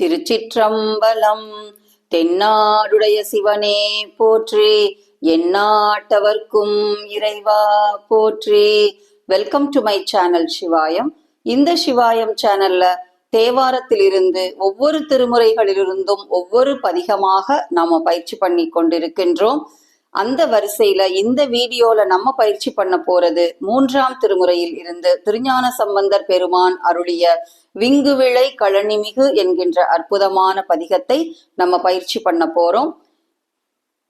திருச்சிற்றம்பலம். தென்னாடுடைய சிவனே போற்றி. எந்நாட்டவர்க்கும் இறைவா போற்றி. Welcome to my channel Sivayam இந்த சிவாயம் சேனல்ல தேவாரத்திலிருந்து ஒவ்வொரு திருமுறைகளிலிருந்தும் ஒவ்வொரு பதிகமாக நாம பயிற்சி பண்ணி கொண்டிருக்கின்றோம். அந்த வரிசையில இந்த வீடியோல நம்ம பயிற்சி பண்ண போறது மூன்றாம் திருமுறையில் இருந்து திருஞான சம்பந்தர் பெருமான் அருளிய விங்குவிளை கழனிமிகு என்கின்ற அற்புதமான பதிகத்தை நம்ம பயிற்சி பண்ண போறோம்.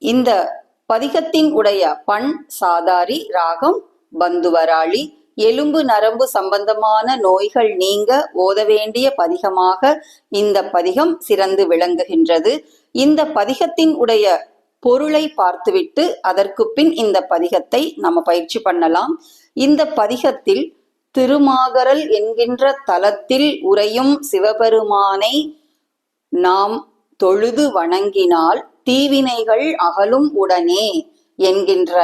இந்த பதிகத்தின் உடைய பண் சாதாரி ராகம் பந்துவராளி எலும்பு நரம்பு சம்பந்தமான நோய்கள் நீங்க ஓத வேண்டிய பதிகமாக இந்த பதிகம் சிறந்து விளங்குகின்றது. இந்த பதிகத்தின் உடைய பொருளை பார்த்துவிட்டு அதற்கு பின் இந்த பதிகத்தை நம்ம பயிற்சி பண்ணலாம். இந்த பதிகத்தில் திருமாகரல் என்கின்ற தலத்தில் உறையும் சிவபெருமானை நாம் தொழுது வணங்கினால் தீவினைகள் அகலும் உடனே என்கின்ற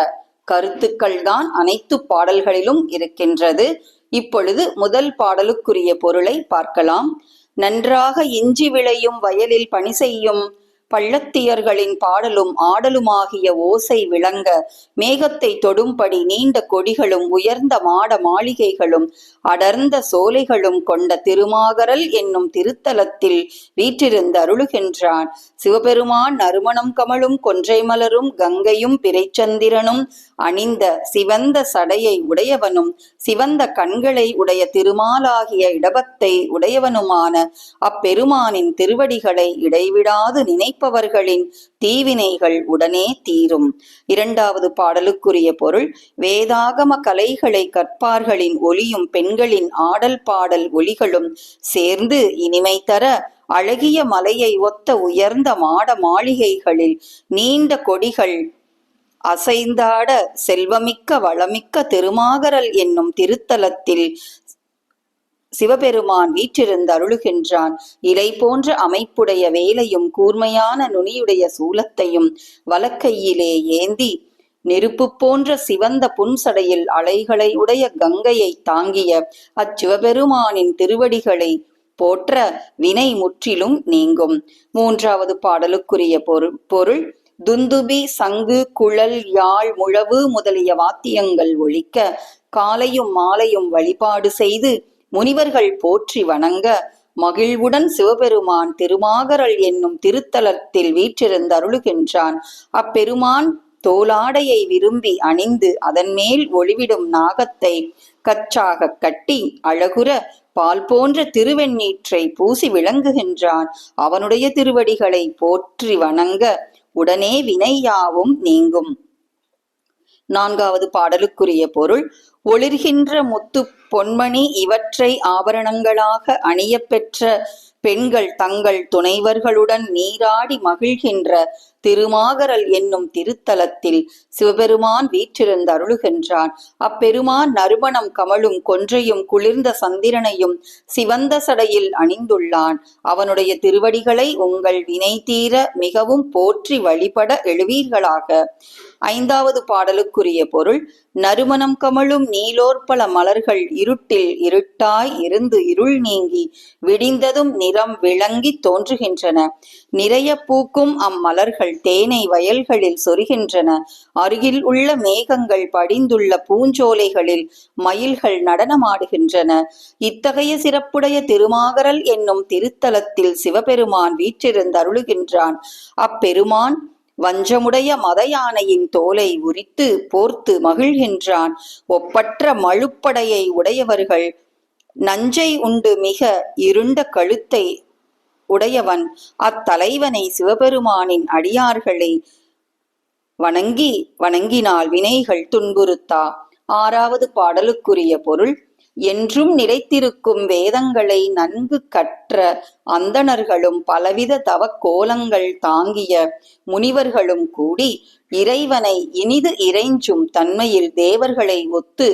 கருத்துக்கள் தான் அனைத்து பாடல்களிலும் இருக்கின்றது. இப்பொழுது முதல் பாடலுக்குரிய பொருளை பார்க்கலாம். நன்றாக இஞ்சி விளையும் வயலில் பணி செய்யும் பள்ளத்தியர்களின் பாடலும் ஆடலுமாகிய ஓசை விளங்க மேகத்தை தொடும்படி நீண்ட கொடிகளும் உயர்ந்த மாட மாளிகைகளும் அடர்ந்த சோலைகளும் கொண்ட திருமாகரல் என்னும் திருத்தலத்தில் வீற்றிருந்து அருளுகின்றான். சிவபெருமான் நறுமணம் கமலும் கொன்றை மலரும் கங்கையும் பிறைச்சந்திரனும் அணிந்த சிவந்த சடையை உடையவனும் சிவந்த கண்களை உடைய திருமாலாகிய இடபத்தை உடையவனுமான அப்பெருமானின் திருவடிகளை இடைவிடாது நினைப்பவர்களின் தீவினைகள் உடனே தீரும். இரண்டாவது பாடலுக்குரிய பொருள் வேதாகம கலைகளை கற்பார்களின் ஒலியும் பெண்களின் ஆடல் பாடல் ஒலிகளும் சேர்ந்து இனிமை தர அழகிய மலையை ஒத்த உயர்ந்த மாட மாளிகைகளில் நீண்ட கொடிகள் அசைந்தாட செல்வமிக்க வளமிக்க திருமாகரல் என்னும் திருத்தலத்தில் சிவபெருமான் வீற்றிருந்து அருளுகின்றான். இலை போன்ற அமைப்புடைய வேலையும் கூர்மையான நுனியுடைய சூலத்தையும் வலக்கையிலே ஏந்தி நெருப்பு போன்ற சிவந்த புன்சடையில் அலைகளை உடைய கங்கையை தாங்கிய அச்சிவபெருமானின் திருவடிகளை போற்ற வினை முற்றிலும் நீங்கும். மூன்றாவது பாடலுக்குரிய பொருள் பொருள் துந்துபி சங்கு குழல் யாழ் முழவு முதலிய வாத்தியங்கள் ஒழிக்க காலையும் மாலையும் வழிபாடு செய்து முனிவர்கள் போற்றி வணங்க மகிழ்வுடன் சிவபெருமான் திருமாகரல் என்னும் திருத்தலத்தில் வீற்றிருந்து அருளுகின்றான். அப்பெருமான் தோலாடையை விரும்பி அணிந்து அதன் மேல் ஒளிவிடும் நாகத்தை கச்சாக கட்டி அழகுற பால் போன்ற திருவெண்ணீற்றை பூசி விளங்குகின்றான். அவனுடைய திருவடிகளை போற்றி வணங்க உடனே வினையாவும் நீங்கும். நான்காவது பாடலுக்குரிய பொருள் ஒளிர்கின்ற முத்து பொன்மணி இவற்றை ஆபரணங்களாக அணியப்பெற்ற பெண்கள் தங்கள் துணைவர்களுடன் நீராடி மகிழ்கின்ற திருமாகரல் என்னும் திருத்தலத்தில் சிவபெருமான் வீற்றிருந்து அருளுகின்றான். அப்பெருமான் நறுமணம் கமலும் கொன்றையும் குளிர்ந்த சந்திரனையும் சிவந்த சடையில் அணிந்துள்ளான். அவனுடைய திருவடிகளை உங்கள் வினை தீர மிகவும் போற்றி வழிபட எழுவீர்களாக. ஐந்தாவது பாடலுக்குரிய பொருள் நறுமணம் கமழும் நீலோற்பல மலர்கள் இருட்டில் இருட்டாய் இருந்து இருள் நீங்கி விடிந்ததும் நிறம் விளங்கி தோன்றுகின்றன. நிறைய பூக்கும் அம்மலர்கள் தேனை வயல்களில் சொரிகின்றன. அருகில் உள்ள மேகங்கள் படிந்துள்ள பூஞ்சோலைகளில் மயில்கள் நடனமாடுகின்றன. இத்தகைய சிறப்புடைய திருமாகரல் என்னும் திருத்தலத்தில் சிவபெருமான் வீற்றிருந்தருளுகின்றான். அப்பெருமான் வஞ்சமுடைய மத யானையின் தோலை உரித்து போர்த்து மகிழ்கின்றான். ஒப்பற்ற மழுப்படையை உடையவர்கள் நஞ்சை உண்டு மிக இருண்ட கழுத்தை உடையவன். அத்தலைவனை சிவபெருமானின் அடியார்களை வணங்கி வணங்கினால் வினைகள் துன்புறுத்தா. ஆறாவது பாடலுக்குரிய பொருள் என்றும் நிலைத்திருக்கும் வேதங்களை நன்கு கற்ற அந்தணர்களும் பலவித தவக்கோலங்கள் தாங்கிய முனிவர்களும் கூடி இறைவனை இனிது இறைஞ்சும் தன்மையில் தேவர்களை ஒத்து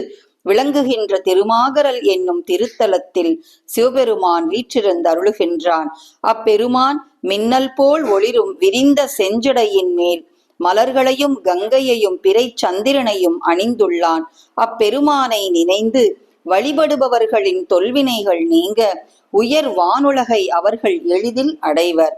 விளங்குகின்ற திருமாகரல் என்னும் திருத்தலத்தில் சிவபெருமான் வீற்றிருந்து அருளுகின்றான். அப்பெருமான் மின்னல் போல் ஒளிரும் விரிந்த செஞ்சடையின் மேல் மலர்களையும் கங்கையையும் பிறை சந்திரனையும் அணிந்துள்ளான். அப்பெருமானை நினைந்து வழிபடுபவர்களின் தொல்வினைகள் நீங்க உயர் வானுலகை அவர்கள் எளிதில் அடைவர்.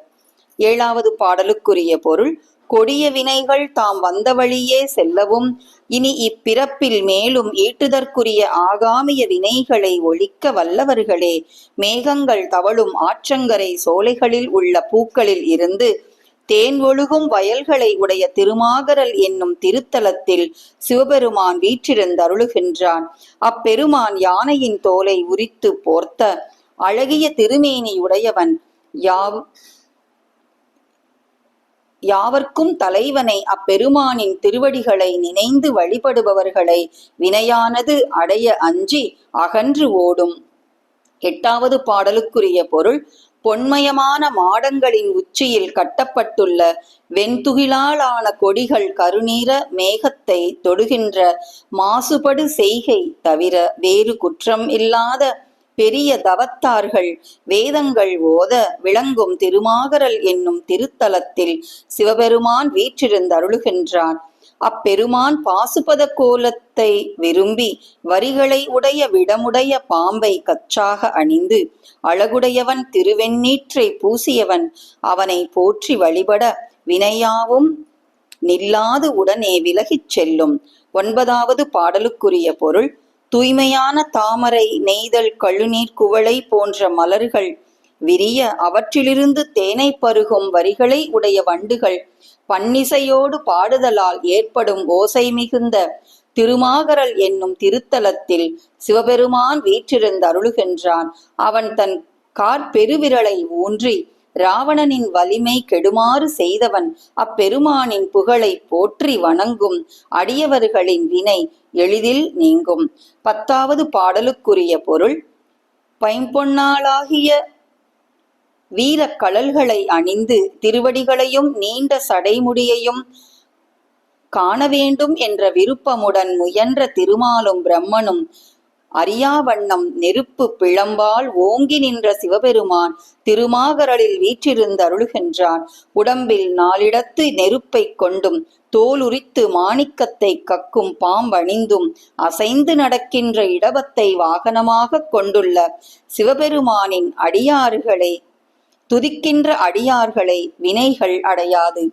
ஏழாவது பாடலுக்குரிய பொருள் கொடிய வினைகள் தாம் வந்த வழியே செல்லவும் இனி இப்பிறப்பில் மேலும் ஈட்டுதற்குரிய ஆகாமிய வினைகளை ஒழிக்க வல்லவர்களே மேகங்கள் தவழும் ஆற்றங்கரை சோலைகளில் உள்ள பூக்களில் இருந்து தேன் ஒழுகும் வயல்களை உடைய திருமாகரல் என்னும் திருத்தலத்தில் சிவபெருமான் வீற்றிருந்தருளுகின்றான் அப்பெருமான் யானையின் தோலை உரித்து போர்த்த அழகிய திருமேனி உடையவன் யாவ் யாவர்க்கும் தலைவனை அப்பெருமானின் திருவடிகளை நினைந்து வழிபடுபவர்களை வினையானது அடைய அஞ்சி அகன்று ஓடும். எட்டாவது பாடலுக்குரிய பொருள் பொன்மயமான மாடங்களின் உச்சியில் கட்டப்பட்டுள்ள வெண்துகிலாலான கொடிகள் கருநீர மேகத்தை தொடுகின்ற மாசுபடு செய்கை தவிர வேறு குற்றம் இல்லாத பெரிய தவத்தார்கள் வேதங்கள் ஓத விளங்கும் திருமாகரல் என்னும் திருத்தலத்தில் சிவபெருமான் வீற்றிருந்தருளுகின்றான். அப்பெருமான் பாசுபத கோலத்தை விரும்பி வரிகளை உடைய விடமுடைய பாம்பை கச்சாக அணிந்து அழகுடையவன் திருவெண்ணீற்றை பூசியவன் அவனை போற்றி வழிபட வினையாவும் நில்லாது உடனே விலகிச் செல்லும். ஒன்பதாவது பாடலுக்குரிய பொருள் தூய்மையான தாமரை நெய்தல் கழுநீர் குவளை போன்ற மலர்கள் விரிய அவற்றிலிருந்து தேனை பருகும் வரிகளை உடைய வண்டுகள் பன்னிசையோடு பாடுதலால் ஏற்படும் ஓசை மிகுந்த திருமாகரல் என்னும் திருத்தலத்தில் சிவபெருமான் வீற்றிருந்து அருளுகின்றான். அவன் தன் கார்பெருவிரலை ஊன்றி ராவணனின் வலிமை கெடுமாறு செய்தவன் அப்பெருமானின் புகழை போற்றி வணங்கும் அடியவர்களின் வினை எளிதில் நீங்கும். பத்தாவது பாடலுக்குரிய பொருள் பைம்பொன்னாளாகிய வீரக் கழல்களை அணிந்து திருவடிகளையும் நீண்ட சடைமுடியையும் காண வேண்டும் என்ற விருப்பமுடன் முயன்ற திருமாலும் பிரம்மனும் அறியாவண்ணம் நெருப்பு பிளம்பால் ஓங்கி நின்ற சிவபெருமான் திருமாகரலில் வீற்றிருந்து அருள்கின்றான் உடம்பில் நாளிடத்து நெருப்பைக் கொண்டும் தோலுரித்து மாணிக்கத்தை கக்கும் பாம்பணிந்தும் அசைந்து நடக்கின்ற இடபத்தை வாகனமாகக் கொண்டுள்ள சிவபெருமானின் அடியாறுகளே துதிக்கின்ற அடியார்களை வினைகள் அடையாது.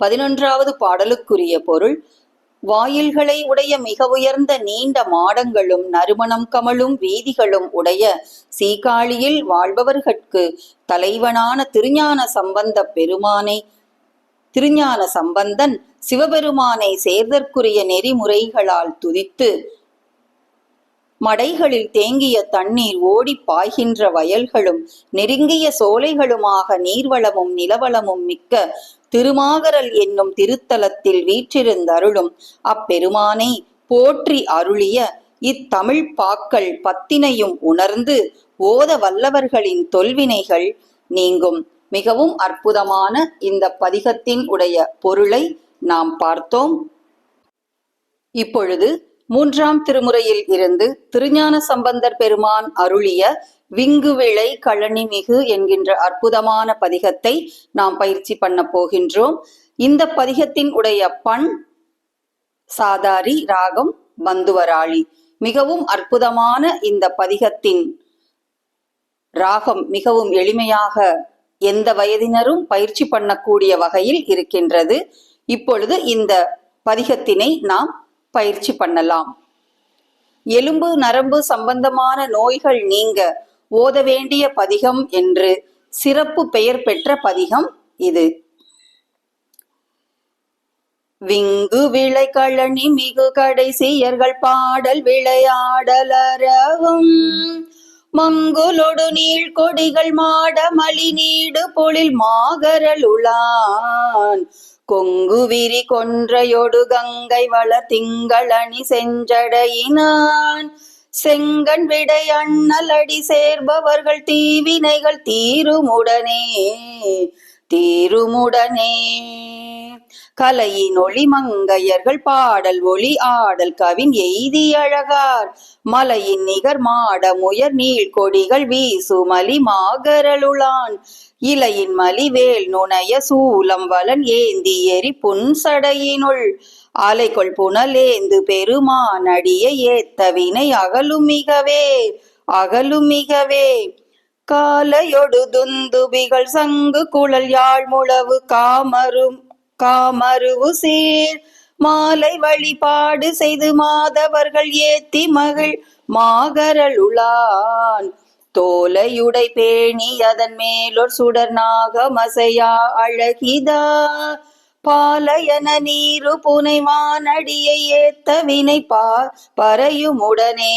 பதினொன்றாவது பாடலுக்குரிய பொருள் வாயில்களை உடைய மிக உயர்ந்த நீண்ட மாடங்களும் நறுமணம் கமலும் வீதிகளும் உடைய சீகாழியில் வாழ்பவர்கட்கு தலைவனான திருஞான சம்பந்த பெருமானை திருஞான சம்பந்தன் சிவபெருமானை சேர்தற்குரிய நெறிமுறைகளால் துதித்து மடைகளில் தேங்கிய தண்ணீர் ஓடி பாய்கின்ற வயல்களும் நெருங்கிய சோலைகளுமாக நீர்வளமும் நிலவளமும் மிக்க திருமாகரல் என்னும் திருத்தலத்தில் வீற்றிருந்தருளும் அப்பெருமானை போற்றி அருளிய இத்தமிழ் பாக்கள் பத்தினையும் உணர்ந்து ஓத வல்லவர்களின் தொல்வினைகள் நீங்கும். மிகவும் அற்புதமான இந்த பதிகத்தின் உடைய பொருளை நாம் பார்த்தோம். இப்பொழுது மூன்றாம் திருமுறையில் இருந்து திருஞான சம்பந்தர் பெருமான் அருளிய விங்குவிளை கழனிமிகு என்கின்ற அற்புதமான பதிகத்தை நாம் பயிற்சி பண்ண போகின்றோம். இந்த பதிகத்தின் உடைய பண் சாதாரி ராகம் பந்துவராளி மிகவும் அற்புதமான இந்த பதிகத்தின் ராகம் மிகவும் எளிமையாக எந்த வயதினரும் பயிற்சி பண்ணக்கூடிய வகையில் இருக்கின்றது. இப்பொழுது இந்த பதிகத்தினை நாம் பயிற்சி பண்ணலாம். எலும்பு நரம்பு சம்பந்தமான நோய்கள் நீங்க ஓத வேண்டிய பதிகம் என்று சிறப்பு பெயர் பெற்ற பதிகம் இது. விங்கு விளை கழனி மிகு கடைசியர்கள் பாடல் விளையாடலரவும். மங்குலொடு நீள் கொடிகள் மாட மலி நீடு பொழில் மாகரலுளான் கொங்குவிரி கொன்றையொடு கங்கை வள திங்களணி செஞ்சடையினான். செங்கண் விடை அண்ணலடி சேர்பவர்கள் தீவினைகள் தீருமுடனே தீருமுடனே. கலையின் ஒளி மங்கையர்கள் பாடல் ஒளி ஆடல் கவின் எய்தி அழகார். மலையின் நிகர் மாட முயர் நீள் கொடிகள் வீசுமலி மாகரலுளான். இலையின் மலிவேல் நுணைய சூலம் வலன் ஏந்தி எரி புன்சடையினுள் ஆலைக்குள் புனலேந்து பெருமானடிய ஏத்த ஏத்தவினை அகலும் மிகவே அகலுமிகவே காலையொடு துந்துபிகள் சங்கு குழல் யாழ் முழவு காமரும் காமருவு சீர். மாலை வழிபாடு செய்து மாதவர்கள் ஏத்தி மகள் மாகரலுளான் தோலையுடை பேணி அதன் மேலொர் சுடர் நாகமசையா அழகிதா? பாலயன நீரு புனைவானடியை ஏத்த வினை பா பறையுமுடனே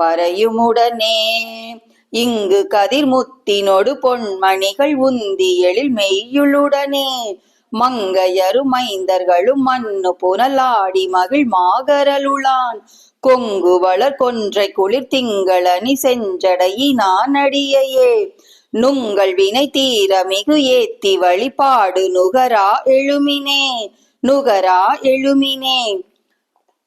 பறையுமுடனே இங்கு கதிர்முத்தினொடு பொன்மணிகள் உந்தி எழில் மெய்யுளுடனே மங்கையரும் மைந்தர்களும் மண்ணு புனலாடி மகிழ் மாகரலுளான். கொங்கு வளர் கொன்றை குளிர் திங்களனி செஞ்சடையினான் அடியையே நுங்கள் வினை தீர மிகு ஏத்தி வழிபாடு நுகரா எழுமினே நுகரா எழுமினே.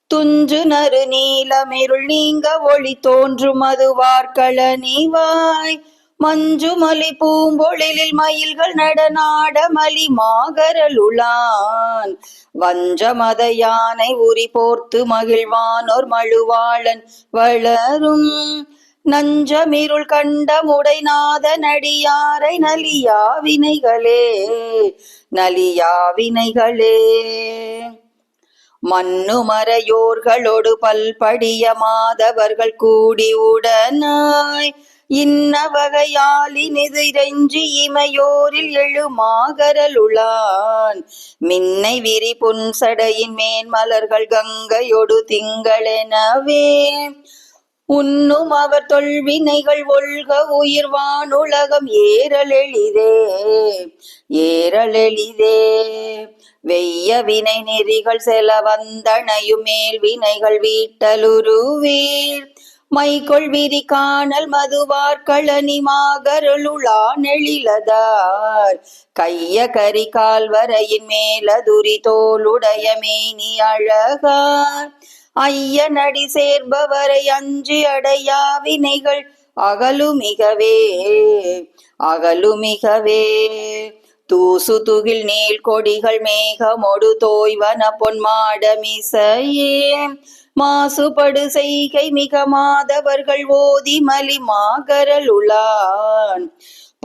துஞ்சு நறு நீலமிருள் நீங்க ஒளி தோன்றும் மதுவார்க்கள நீவாய் மஞ்சு மலி பூம்பொழிலில் மயில்கள் நடனாட மலி மாகரலுளான். வஞ்ச மத யானை உரி போர்த்து மகிழ்வானோர் மழுவாளன் வளரும். நஞ்சமிருள் கண்ட முடைநாத நடியாரை நலியா வினைகளே நலியா வினைகளே. பல்படிய மாதவர்கள் கூடி உடனாய் இன்ன வகையாலினிது இறைஞ்சி இமையோரில் எழுமாகரலுளான். மின்னை விரி புன்சடையின் மேன்மலர்கள் கங்கையொடு திங்களெனவே. உன்னும் அவர் தொல்வினைகள் ஒல்க உயிர்வானுலகம் ஏறலெளிதே. ஏறலெளிதே. வெய்ய வினை நெறிகள் செல வந்தனையும் மேல் வினைகள் வீட்டலுருவீர். மைகொள் விரி காணல் மதுவார்கழனி மாகருளுளா நெழிலதார். கைய கரி கால்வரையின் மேலதுரி தோளுடைய மேனி அழகார். ஐய நடி சேர்பவரை அஞ்சி அடையா வினைகள் அகலுமிகவே அகலுமிகவே. தூசு துகில் நீள் கொடிகள் மேகமொடு தோய்வன பொன்மாடமிசையே. மாசுபடு செய்கை மிக மாதவர்கள் ஓதி மலி மாகரலுளான்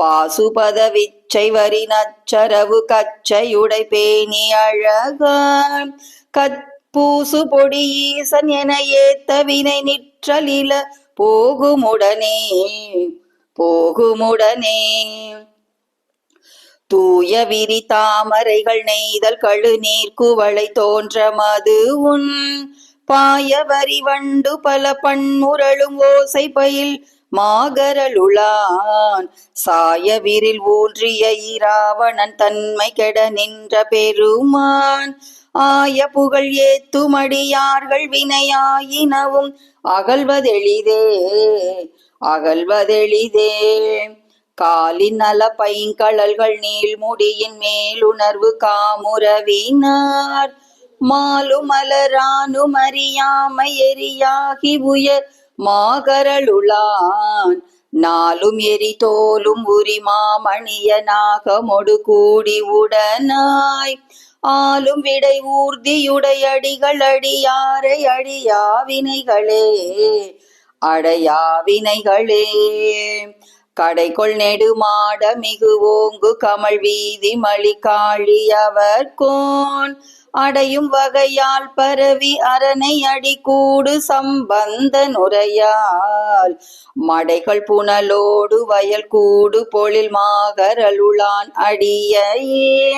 பாசுபத விச்சை வரி நச்சரவு கச்சையுடை பேணி அழகான். கத் பொடி ஈசன் என ஏத்த வினை நிற்றலில போகுமுடனே போகுமுடனே. தூய விரி தாமரைகள் நெய்தல் கழுநீர் குவளை தோன்ற மது உன். பாய வரி வண்டு பல பன்முரளும் ஓசை பயில் மாகரலுளான். சாய விரில் ஊன்றிய இராவணன் தன்மை கெட நின்ற பெருமான். ஆய புகழ் ஏத்துமடியார்கள் வினையாயினவும் அகல்வதெளிதே அகல்வதெளிதே. காலின் நல பைங்கழல்கள் நீள் முடியின் மேலுணர்வு காமுறவினார். மாலும் அறியாமை எரியாகி உயர் மாகரளுளான் நாளும் எரி தோலும் உரி மாமணியனாக மொடு கூடி உடனாய். ஆளும் விடை ஊர்தியுடையடிகள் அடியாரை அடியா அடையாவினைகளே. கடைக்குள் நெடுமாட மிகு ஓங்கு கமல் வீதி மளிகாழி அவர் கோன். அடையும் வகையால் பரவி அரணை அடி கூடு சம்பந்த நுரையால். மடைகள் புனலோடு வயல் கூடு பொழில் மாகரலுளான் அடியே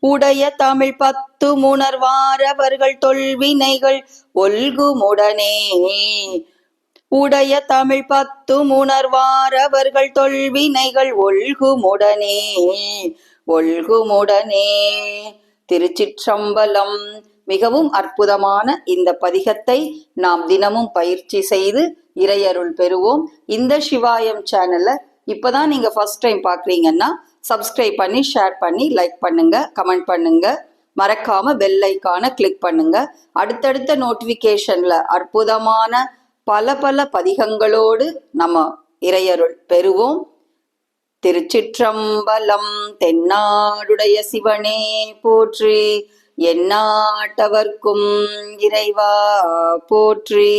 உடைய தமிழ் பத்து முணர்வாரவர்கள் தொல்வினைகள் ஒல்குமுடனே. உடைய தமிழ் பத்தும் உணர்வாரவர்கள் தொல்வினைகள் ஒழ்குமுடனே ஒழ்குமுடனே திருச்சிற்றம்பலம் மிகவும் அற்புதமான இந்த பதிகத்தை நாம் தினமும் பயிற்சி செய்து இறையருள் பெறுவோம். இந்த சிவாயம் சேனலை இப்பதான் நீங்க ஃபர்ஸ்ட் டைம் பார்க்குறீங்கன்னா சப்ஸ்கிரைப் பண்ணி ஷேர் பண்ணி லைக் பண்ணுங்க கமெண்ட் பண்ணுங்க. மறக்காம பெல் ஐக்கான கிளிக் பண்ணுங்க. அடுத்தடுத்த நோட்டிஃபிகேஷன்ல அற்புதமான பல பல பதிகங்களோடு நம்ம இறையருள் பெறுவோம். திருச்சிற்றம்பலம் தென்னாடுடைய சிவனே போற்றி எந்நாட்டவர்க்கும் இறைவா போற்றி.